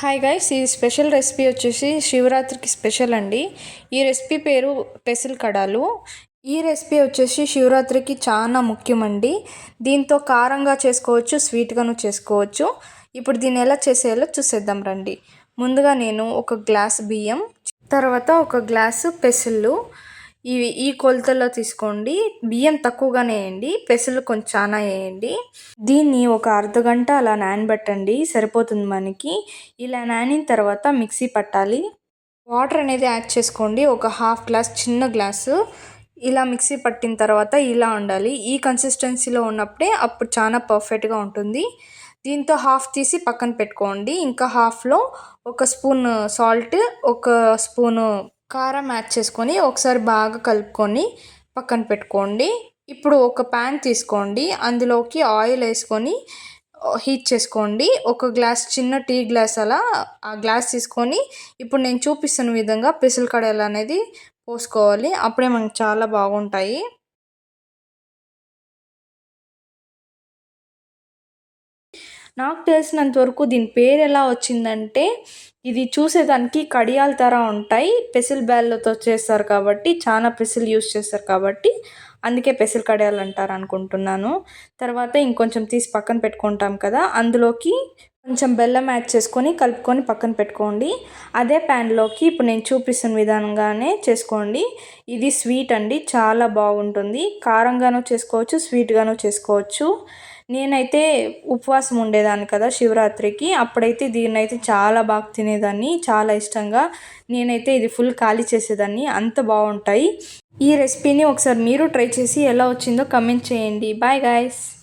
Hi guys ఈ special recipe వచ్చేసి శివరాత్రికి స్పెషల్ అండి. ఈ రెసిపీ పేరు పెసిల్ కడాలు. ఈ రెసిపీ వచ్చేసి శివరాత్రికి చాలా ముఖ్యమండి. దీంతో కారంగా చేసుకోవచ్చు స్వీట్గాను చేసుకోవచ్చు. ఇప్పుడు దీన్ని ఎలా చేసేయాలో చూసేద్దాం రండి. ముందుగా నేను ఒక గ్లాస్ బియ్యం తర్వాత ఒక గ్లాసు పెసిళ్ళు ఇవి ఈ కొలతలో తీసుకోండి. బియ్యం తక్కువగానే వేయండి. పెసలు కొంచెం చాలా వేయండి. దీన్ని ఒక అర్ధ గంట అలా నానబెట్టండి. సరిపోతుంది మనకి. ఇలా నానిన తర్వాత మిక్సీ పట్టాలి. వాటర్ అనేది యాడ్ చేసుకోండి. ఒక హాఫ్ గ్లాస్ చిన్న గ్లాసు. ఇలా మిక్సీ పట్టిన తర్వాత ఇలా ఉండాలి. ఈ కన్సిస్టెన్సీలో ఉన్నప్పుడే అప్పుడు చాలా పర్ఫెక్ట్గా ఉంటుంది. దీంతో హాఫ్ తీసి పక్కన పెట్టుకోండి. ఇంకా హాఫ్లో ఒక స్పూన్ సాల్ట్ ఒక స్పూను కారం యాడ్ చేసుకొని ఒకసారి బాగా కలుపుకొని పక్కన పెట్టుకోండి. ఇప్పుడు ఒక ప్యాన్ తీసుకోండి. అందులోకి ఆయిల్ వేసుకొని హీట్ చేసుకోండి. ఒక గ్లాస్ చిన్న టీ గ్లాస్ అలా ఆ గ్లాస్ తీసుకొని ఇప్పుడు నేను చూపిస్తున్న విధంగా పెసలు కడలు అనేది పోసుకోవాలి. అప్పుడే మనకు చాలా బాగుంటాయి. నాకు తెలిసినంత వరకు దీని పేరు ఎలా వచ్చిందంటే ఇది చూసేదానికి కడియాల తర ఉంటాయి. పెసిల్ బ్యాళ్ళతో చేస్తారు కాబట్టి చాలా పెసిల్ యూస్ చేస్తారు కాబట్టి అందుకే పెసిల్ కడియాలు అంటారు అనుకుంటున్నాను. తర్వాత ఇంకొంచెం తీసి పక్కన పెట్టుకుంటాం కదా అందులోకి కొంచెం బెల్లం యాడ్ చేసుకొని కలుపుకొని పక్కన పెట్టుకోండి. అదే ప్యాన్లోకి ఇప్పుడు నేను చూపిస్తున్న విధానంగానే చేసుకోండి. ఇది స్వీట్ అండి చాలా బాగుంటుంది. కారంగానూ చేసుకోవచ్చు స్వీట్గాను చేసుకోవచ్చు. నేనైతే ఉపవాసం ఉండేదాన్ని కదా శివరాత్రికి. అప్పుడైతే దీన్ని అయితే చాలా బాగా తినేదాన్ని చాలా ఇష్టంగా. నేనైతే ఇది ఫుల్ ఖాళీ చేసేదాన్ని. అంత బాగుంటాయి. ఈ రెసిపీని ఒకసారి మీరు ట్రై చేసి ఎలా వచ్చిందో కమెంట్ చేయండి. Bye guys.